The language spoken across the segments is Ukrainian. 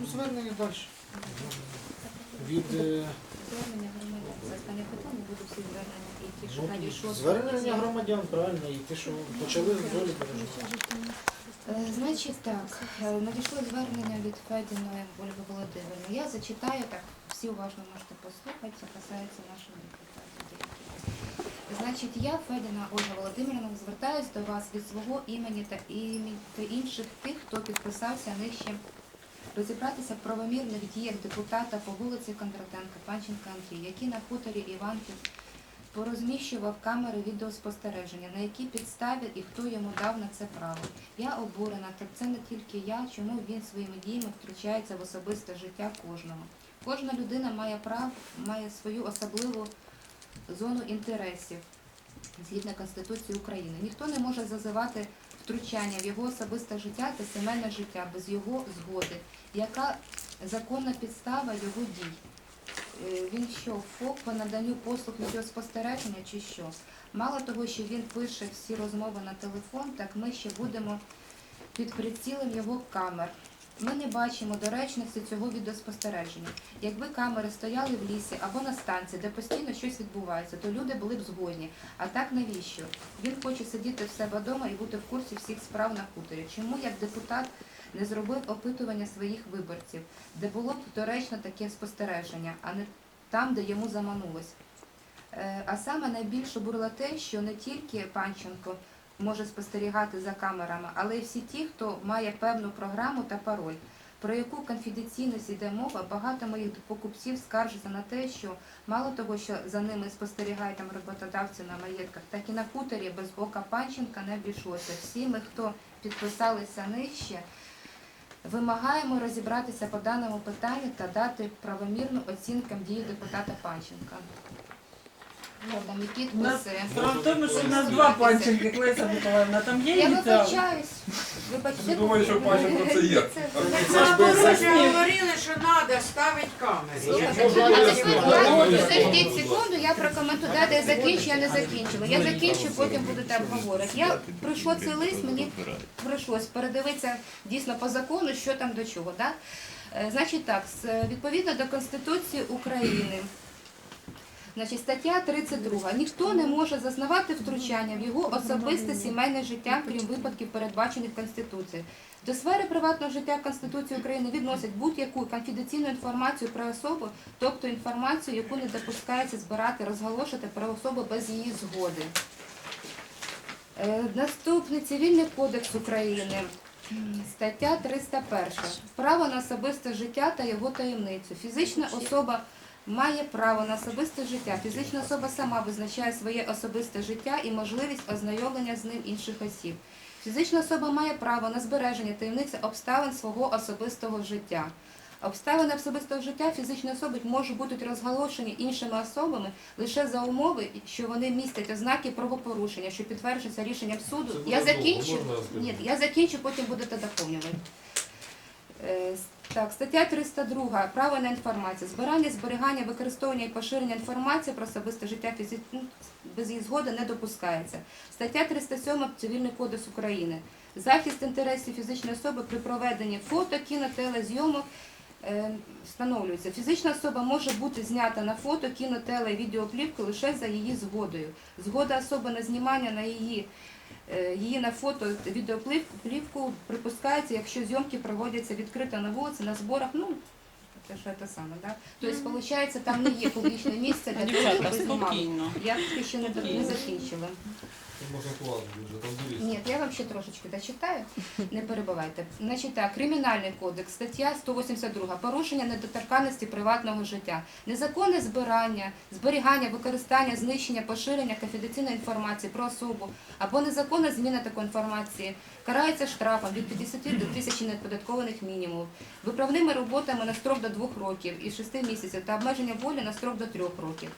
Ну, Звернення далі. Від е, Звернення громадян. Це останнє питання, буду всі звернення і ті, що ну, звернення громадян, правильно, і ті, що почали з долі переживати. Е, Значить так, е, надійшло звернення від Федіної Ольги Володимирівни. Я зачитаю так, всі уважно можете послухати, це касається нашого депутата. Значить, я, Федіна Ольга Володимирівна, звертаюсь до вас від свого імені та імені та інших тих, хто підписався нижче розібратися в правомірних діях депутата по вулиці Кондратенка, Панченка Андрій, який на хуторі Іванків порозміщував камери відеоспостереження, на якій підставі і хто йому дав на це право. Я обурена, та це не тільки я, чому він своїми діями втручається в особисте життя кожного. Кожна людина має право, має свою особливу зону інтересів згідно Конституції України. Ніхто не може зазивати втручання в його особисте життя та сімейне життя без його згоди. Яка законна підстава його дій? Е, Він що, ФОП по наданню послуг відеоспостереження чи що? Мало того, що він пише всі розмови на телефон, так ми ще будемо під прицілом його камер. Ми не бачимо доречності цього відеоспостереження. Якби камери стояли в лісі або на станції, де постійно щось відбувається, то люди були б згодні. А так навіщо? Він хоче сидіти в себе вдома і бути в курсі всіх справ на хуторі. Чому як депутат не зробив опитування своїх виборців, де було б доречно таке спостереження, а не там, де йому заманулось? Е, А саме найбільш обурило те, що не тільки Панченко може спостерігати за камерами, але й всі ті, хто має певну програму та пароль. Про яку конфіденційність йде мова, багато моїх покупців скаржаться на те, що мало того, що за ними спостерігають там роботодавці на маєтках, так і на хуторі без ока Панченка не обійшлося. Всі ми, хто підписалися нижче, вимагаємо розібратися по даному питанню та дати правомірну оцінку дії депутата Панченка. Ну, там і підписи. справа в тому, що у нас два панченки, Клеся Миколаївна, там є Я ініціали? вибачаюсь. Вибачте. Думаю, що Панченко це є. Це- закону. говорили, що треба ставити камери. Слухайте, а тепер я- я подождіть секунду, я прокоментую. Дайте я закінчу, я не закінчила. Я закінчу, потім будете обговорити. Я пройшов цей лист, мені прийшлось передивитися дійсно по закону, що там до чого. Да? Е, Значить так, з- відповідно до Конституції України. Значить, стаття 32. Ніхто не може зазнавати втручання в його особисте сімейне життя, крім випадків, передбачених Конституцією. До сфери приватного життя Конституції України відносять будь-яку конфіденційну інформацію про особу, тобто інформацію, яку не допускається збирати, розголошувати про особу без її згоди. Е, Наступний цивільний кодекс України. Стаття 301. Право на особисте життя та його таємницю. Фізична особа має право на особисте життя. Фізична особа сама визначає своє особисте життя і можливість ознайомлення з ним інших осіб. Фізична особа має право на збереження таємниці обставин свого особистого життя. Обставини особистого життя фізичної особи можуть бути розголошені іншими особами лише за умови, що вони містять ознаки правопорушення, що підтверджується рішенням суду. Я закінчу. Ні, я закінчу, потім будете доповнювати. Так, стаття 302. Право на інформацію. Збирання, зберігання, використовування і поширення інформації про особисте життя фізі... ну, без її згоди не допускається. Стаття 307 Цивільний кодекс України. Захист інтересів фізичної особи при проведенні фото, кіно, телезйомок е, встановлюється. Фізична особа може бути знята на фото, кіно, теле, відеоплівку лише за її згодою. Згода особи на знімання на її Її на фото відеоплівку припускається, якщо зйомки проводяться відкрито на вулиці, на зборах, ну, те, що те саме, да? Тобто, виходить, там не є публічне місце для того, щоб ви знімали. Я поки що не закінчила. Можна. Ні, я вам ще трошечки дочитаю, не перебувайте. Значить так, Кримінальний кодекс, стаття 182. Порушення недоторканності приватного життя. Незаконне збирання, зберігання, використання, знищення, поширення конфіденційної інформації про особу або незаконна зміна такої інформації карається штрафом від 50 до 1000 неоподаткованих мінімумів, виправними роботами на строк до 2 років і 6 місяців та обмеження волі на строк до 3 років.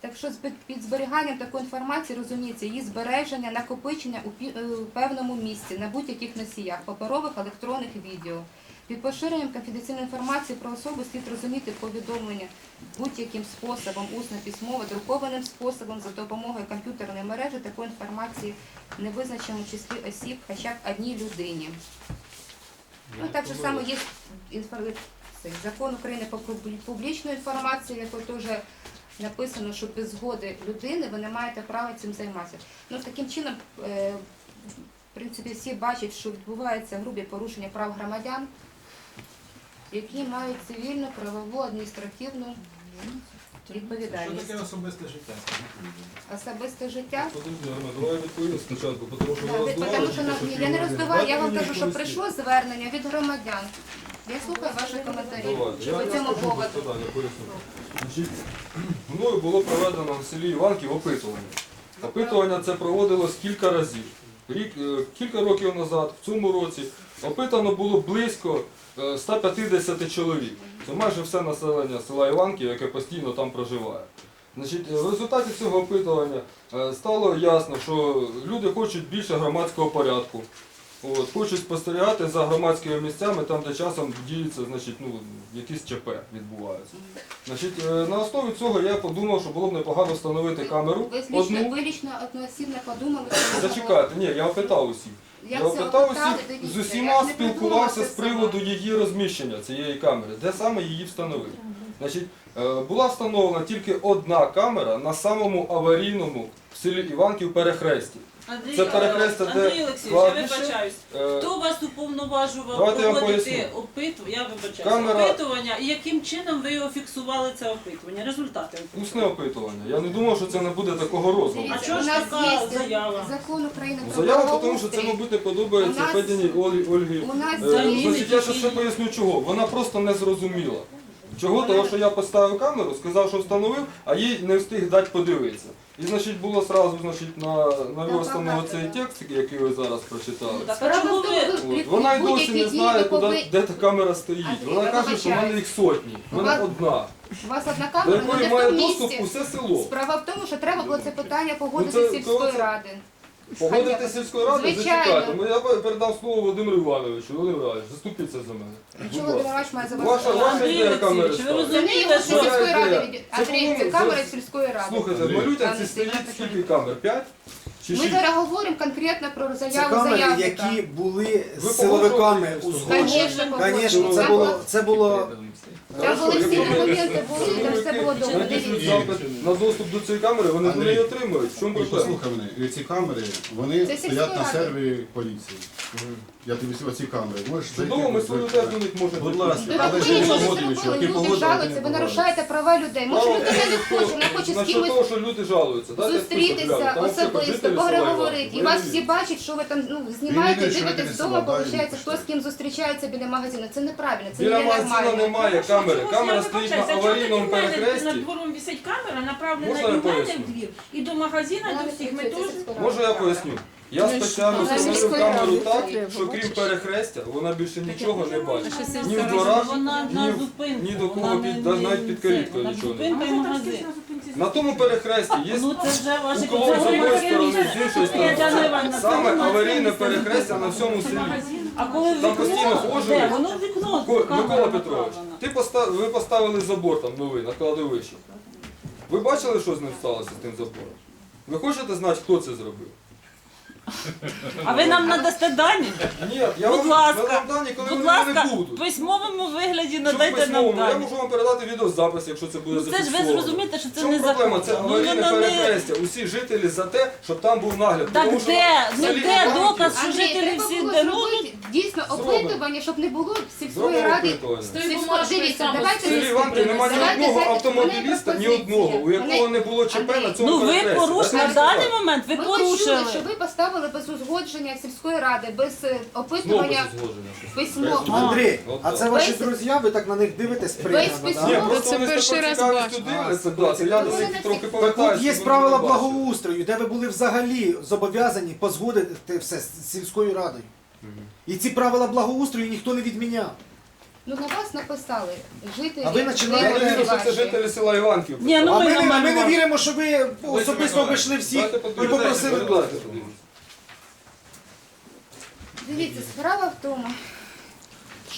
Так що під зберіганням такої інформації розуміється її збереження, накопичення е, у певному місці на будь-яких носіях, паперових, електронних, відео. Під поширенням конфіденційної інформації про особу слід розуміти повідомлення будь-яким способом, усно, письмово, друкованим способом за допомогою комп'ютерної мережі такої інформації не визначеному числі осіб хоча б одній людині. Ну, так же само є інфор- закон України про публ- публічну інформацію, в якій теж написано, що без згоди людини ви не маєте права цим займатися. Ну, таким чином, е, в принципі, всі бачать, що відбуваються грубі порушення прав громадян, які мають цивільну, правову, адміністративну Що таке особисте життя? Особисте життя. Я спочатку, тому що не роздуваю, я вам кажу, що прийшло звернення від громадян. Я слухаю ваші коментарі Давайте, по цьому скажу поводу. питань, я поясню. Значить, мною було проведено в селі Іванків опитування. Опитування це проводилось кілька разів. Рік, е, кілька років назад, в цьому році, опитано було близько е, 150 чоловік. Це майже все населення села Іванків, яке постійно там проживає. Значить, е, в результаті цього опитування е, стало ясно, що люди хочуть більше громадського порядку. От, хочуть спостерігати за громадськими місцями, там, де часом діються, значить, ну, якісь ЧП відбуваються. Значить, е, на основі цього я подумав, що було б непогано встановити камеру. Ви лічно, Одну. ви лічно одноосібно подумали, що Зачекайте, ні, я опитав усіх. Я опитав усіх, з усіма спілкувався з приводу її розміщення цієї камери, де саме її встановити. Значить, е, була встановлена тільки одна камера на самому аварійному в селі Іванків перехресті. Андрій, Це перехрестя, де Андрій Олексійович, я кладбище. вибачаюсь. Е, Хто вас уповноважував Давайте я проводити поясню. опитування? Я вибачаюсь. Камера- Опитування і яким чином ви його фіксували це опитування? Результати Усне опитування. Я не думав, що це не буде такого розміру. А Дивіться, чого у ж нас така є заява? закон України про Заява, тому що це, мабуть, не подобається нас- Федіні Олі Ольгі. У нас Е, Взагалі Значить, я ще ще поясню чого. Вона просто не зрозуміла. Чого? Вона- Тому що я поставив камеру, сказав, що встановив, а їй не встиг дати подивитися. І значить було сразу значить, на, на виставленого цей текст, який ви зараз прочитали. Так, а чому ви? ви От. Вона й досі не знає, куди, де та камера стоїть. Вона каже, що в мене їх сотні. В мене одна. У вас одна До камера, але якої не в має тому доступ місці. усе село. Справа в тому, що треба було це питання Ну, погодити це- з сільської це- ради. Погодити сільської ради, Звичайно. зачекайте. Ну, Я передав слово Володимиру Івановичу. Володимир Іванович, заступіться за мене. Будь Чого ласка. Володимирович має за вас? Ваша, ваша ідея камери ви. Це не його що- сільської ради. Це від- Андрій, це камера сільської ради. Слухайте, Андрій. малюйте Пане ці стоїть скільки камер? П'ять? Чи Ми шість? зараз говоримо конкретно про Це заяву камери, заявника. які були Ви з силовиками погоджуєтесь, узгоджені. Звісно, Звісно, це було, це було Там були всі документи, були, там все було добре. Напишуть Дивіться. запит на доступ до цієї камери, вони Андрій. вони отримують. В чому Ой, проблема? Послухай мене, ці камери, вони Це стоять на ради. сервері поліції. Я тобі всі оці камери. Можеш зайти. Чудово, ми свою техніку їх можемо Будь ласка. Ну, так Але ви ж не нічого не погодили, що зробили, ти люди погодила, жалуються, ви погодила. нарушаєте права людей. Може Право людина не хоче, вона хоче з Насчет кимось того, що люди жалуються. Дайте я список зустрітися гляну. Там все особисто, жителі села поговорити. І вас всі бачать, що ви там ну, знімаєте, не дивитесь житель вдома, села, да, виходить, він хто з ким зустрічається біля магазину. Це неправильно, це Біля не магазину нормально. немає камери. Камера стоїть на аварійному перехресті. Над двором висить камера, направлена Можна і в мене поясню? в двір, і до магазина, до всіх. Ми теж Можу я поясню? Я спеціально встановив камеру так, що крім перехрестя, вона більше нічого не бачить. Ні в Вона дворах, на ні, в- зупинку. ні до кого вона під, не- навіть під каліткою це, нічого не зупинка і магазин. На тому перехресті є Ну це вже ваші у кого з одної сторони, з іншої сторони. Саме аварійне перехрестя на всьому селі. А коли Там постійно вікно, ходжу. де? Воно в вікно. Ко- камера Микола Петрович, направлена. ти постав, ви поставили забор там новий на кладовищі. Ви бачили, що з ним сталося з тим забором? Ви хочете знати, хто це зробив? А ви нам надасте дані? Ні, я Будь вам ласка, надам дані, коли Будь вони ласка, не в будуть. письмовому вигляді надайте нам письмовому? Я дані. можу вам передати відеозапис, якщо це буде Ну це ж ви зафіксовано. зрозумієте, що В це чому не проблема? закон. Це Ну аварійне воно не... перехрестя. Усі жителі за те, щоб там був нагляд. Так Тому що де? Ну де Іванків- доказ, що Андрій, жителі треба всі було де? Ну, зробити дійсно Зробимо. опитування, щоб не було сільської Зробимо ради. опитування. Сільської- Дивіться, В давайте селі Іванки немає ні Давайте одного зараз- автомобіліста, ні одного, у якого не було ЧП Андрій, на цьому ну ви перехресті. порушили, на даний момент ви Ми почули, порушили. що ви поставили без узгодження сільської ради, без е, опитування письмо. А. Андрій, а це ваші Весь- друзі, ви так на них дивитесь письмо- да? це перший раз бачу. дивляться, да, я трохи Так от є правила благоустрою, де ви були взагалі зобов'язані позгодити все з сільською радою. І ці правила благоустрою ніхто не відміняв. Ну на вас написали жителі. А ви Я починаєте- не вірю, що це жителі села Іванків. Ні, ну а ми ми, не, ми не віримо, що ви особисто обійшли всіх і попросили дозвіл. подивіться. Дивіться, справа в тому,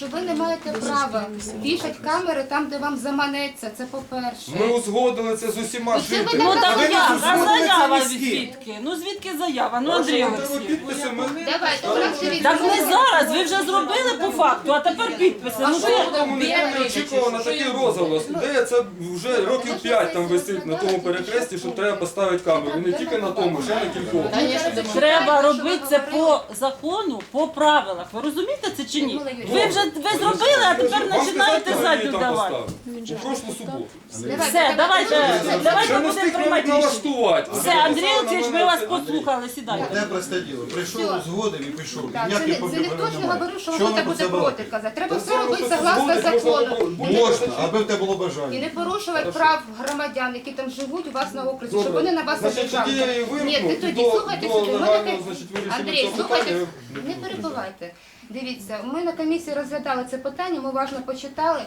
що ви не маєте права вішати камери там, де вам заманеться. Це по-перше. Ми узгодили це з усіма Ну, ви жителями. Ну так ви не? А це заява звідки? Ну звідки заява? Ну Андрій треба Олексійович. підписи, ми Давайте, у нас дивіться. Так не зараз, ви вже зробили по факту, а тепер підписи. Ну тому ніхто не очікував на такий розголос. Ідея це вже років 5 там висить на тому перехресті, що треба поставити камеру. Не тільки на тому, ще на кількох. треба робити це по закону, по правилах. Ви розумієте це чи ні? Ви вже ви зробили, а тепер починаєте задню давати. У прошлу суботу. Все, давайте, давайте будемо встиг приймати рішення. налаштувати. Все, Андрій Олексійович, ми вас послухали, Одне сідайте. просте діло. Прийшов, Все. узгодив і пішов. Так, це, Ніяких не- це проблем ніхто не немає. говорив, що ви ви будете про це проти балакаєте? казати. Треба все робити согласно можна закону. не- Можна, аби в тебе було І бажання. не порушувати прав громадян, які там живуть у вас на окрузі, щоб вони на вас Значить, тоді я її обіжали. Ні, і тоді до- слухайте до сюди. Легального, таке- значить, вирішення Андрій, цього слухайте, питання не не перебувайте. Дивіться, ми на комісії розглядали це питання, ми уважно почитали.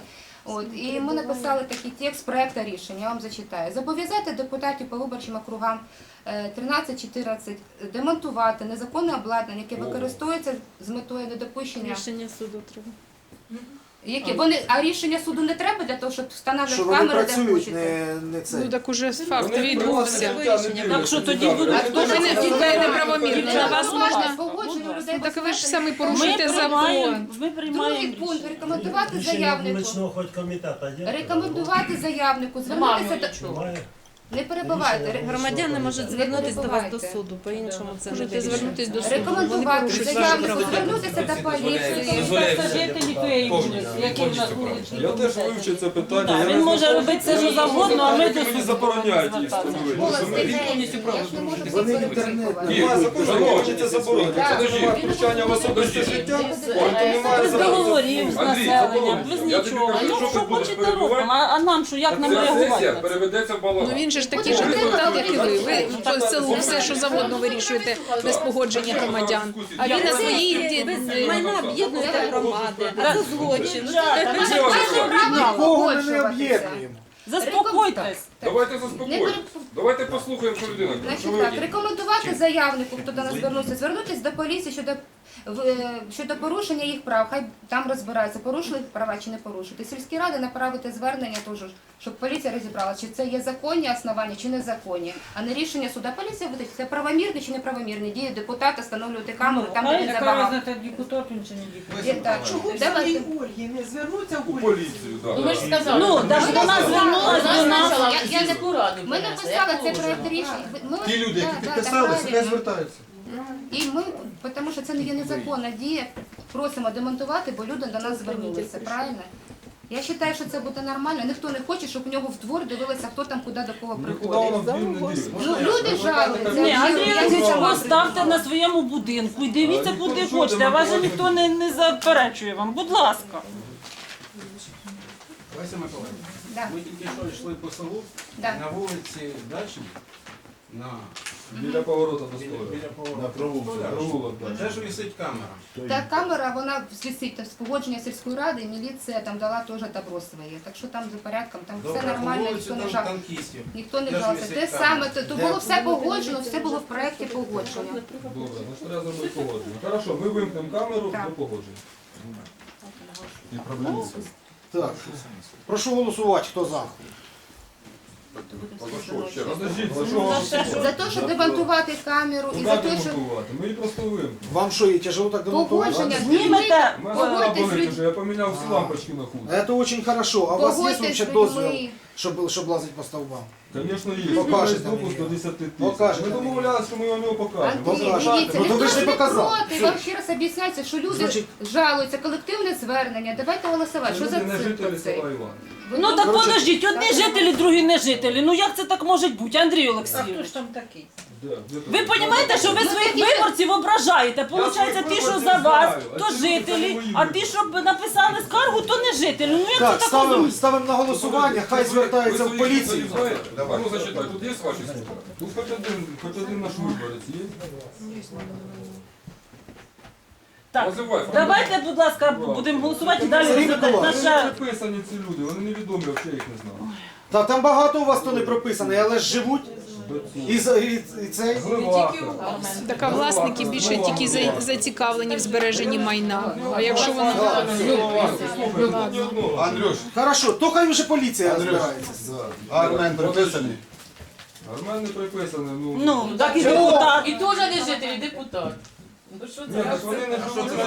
От, і ми написали такий текст проекту рішення, я вам зачитаю. Зобов'язати депутатів по виборчим округам е, 13-14 демонтувати незаконне обладнання, яке використовується з метою недопущення. Рішення суду треба. Які вони, а рішення суду не треба для того, щоб Що встановлювати вони камери, де працюють, хочете. не, не це. Ну так уже факт відбувся. Так що тоді будуть не неправомірно. На вас можна. Погодження людей Ну, так ви ж самі порушуєте закон. ми приймаємо Другий пункт рекомендувати заявнику. вуличного хоч комітету є? Рекомендувати заявнику, звернутися до Немає. Не перебивайте. Громадяни можуть звернутися до вас до суду, по-іншому це не Можете звернутися до суду. Рекомендувати заявнику, звернутися до поліції. Це жителі які в нас вуличні. Я теж вивчив це питання. Ну, я він не може знаю, робити все, що завгодно, а ми до Мені суду забороняють їсти. звертатися. Голос розумієте? дітей. Я ж не можу всіх верифікувати. Немає закону, це. Так. Якщо втручання в особисте життя, то немає Без заборони. договорів з Андрій, населенням, заборонено. без Я тобі нічого. кажу, Ну що що ти будеш хочете робимо, а а нам що, як нам реагувати? це? переведеться в Ну балаган. він же ж такий же депутат, як і ви. Ви по селу все, що завгодно вирішуєте без погодження громадян. А він на своїй ді- Майна об'єднуєте громади, а це злочин. Дівчата, ви ж Це бачите, Право Кого ми не об'єднуємо? Заспокойтесь. Давайте заспокоїмо. Давайте послухаємо, що людина Значить так, рекомендувати заявнику, хто до нас звернувся, звернутися до поліції щодо в- щодо порушення їх прав. Хай там розбираються, порушили їх права чи не порушили. Сільські ради направити звернення теж, щоб поліція розібралася, чи це є законні основання, чи незаконні, а не рішення суда. Поліція буде це правомірні чи неправомірні дії депутата встановлювати камеру там, де він Яка забагав. депутат він чи не депутат? Є так. Давайте. Ольги не звернуться в У поліцію. Ми ж сказали. Ну, так вона звернулася до нас. Я, я не ми написали цей проект рішення. Ми- Ті люди, Да, які да, так, хай правильно. звертаються. І ми, тому що це не є незаконна дія, просимо демонтувати, бо люди до нас звернулися, правильно? Я вважаю, що це буде нормально. Ніхто не хоче, щоб у нього в двор дивилися, хто там куди до кого приходить. в дивиться. Ну, люди жалуються. Ні, Андрій Олексійович, поставте на своєму будинку і дивіться, куди хочете. А вас же ніхто не, не заперечує вам. Будь ласка. Леся Миколаївна, Да, ми тільки що йшли по селу да. на вулиці Дачній, на Біля поворота до столу. біля повороту. На провулку. Провулок, так. Де ж висить камера? Та камера, вона висить з погодження сільської ради, і міліція там дала теж добро своє. Так що там за порядком, там все Добре, по нормально, ніхто не жав. танкістів. Ніхто не Де ж жалувався. висить Те камера? саме, то, то було все погоджено, все було в проєкті погодження. Добре, ну треба зробити погодження. Хорошо, ми вимкнемо камеру Так. до погодження. І проблем. Так. Прошу голосувати, хто за. Подождіть, за що вам? За те, щоб демонтувати камеру і Куди за те, що демонтувати? Ми її просто вимкнемо. Вам що, і тяжело так демонтувати? погодження Знімете. У мене голова Погодьтесь, болить люд- уже, я поміняв всі лампочки на худ. Это очень хорошо. А у вас есть Погодьтесь вообще з дозвіл, людьми. Щоб, щоб лазити по стовбам? Звісно, є. Покажете Покажете мені. допуск до 10 тисяч. Покажете Ми мені. домовлялися, що ми вам його покажемо. Андрій, Покажете. дивіться, Ну, то ви ніхто ж ж не показали. проти. Вам ще раз об'ясняється, що люди Значить- жалуються, колективне звернення. Давайте голосувати. Що за Люди не цирк жителі оцей? села Івана. Ви Ну так Коротше, подождіть, одні жителі, другі не жителі. Ну як це так може бути, Андрій А Олексійович? там такий? Ви розумієте, що ви своїх виборців ображаєте? Получається, ті, що за вас, то жителі, а ті, що написали скаргу, то не жителі. Ну як Так, це так ставимо, ставимо на голосування, хай звертаються в поліцію. А ну тут слова? Тут хоч один, хоч один наш виборець є? Так, Називай. давайте, будь ласка, будемо голосувати і далі Сергій розглядати Миколаївич, Вони не наше. приписані ці люди, вони невідомі, взагалі їх не знаю. Та там багато у вас хто не прописаний, але ж живуть. І, за- і, і цей. Так а власники більше тільки за- зацікавлені в збереженні майна. А якщо вони Андрюш, Хорошо, то хай вже поліція збирається. розбирається. Армен приписаний. Армен не приписаний, ну. Ну, так і депутат. І теж не жителі, депутат. Ну що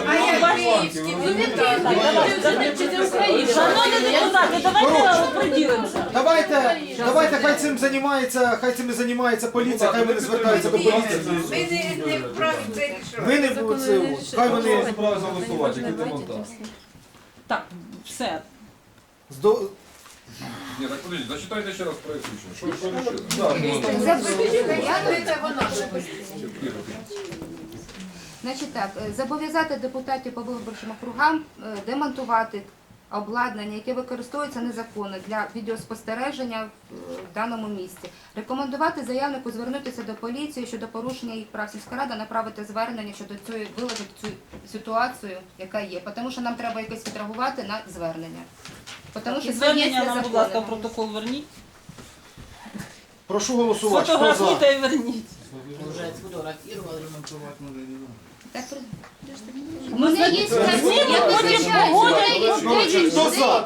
А я ну України? Шановні депутати, давайте приділимося. Давайте, давайте хай цим займається, хай цим і займається поліція, хай вони звертаються до поліції. не вправі це рішати. Ви не це, от, хай вони справи голосувати, який демонтаж. Так, все. здо- Ні, так подивіться, зачитайте ще раз проект рішення. Що, що рішили? Так, ну, Це воно. Значить так, е, зобов'язати депутатів по виборчим округам е, демонтувати обладнання, яке використовується незаконно для відеоспостереження в е, даному місці. Рекомендувати заявнику звернутися до поліції щодо порушення їх прав. Сільська рада направити звернення щодо цієї виложити цю ситуацію, яка є. Тому що нам треба якось відреагувати на звернення. Тому що звернення нам, будь ласка, протокол верніть. прошу голосувати. Фотографуйте і верніть. Так, при- У мене є Ні, ми потім погодять. Хто за?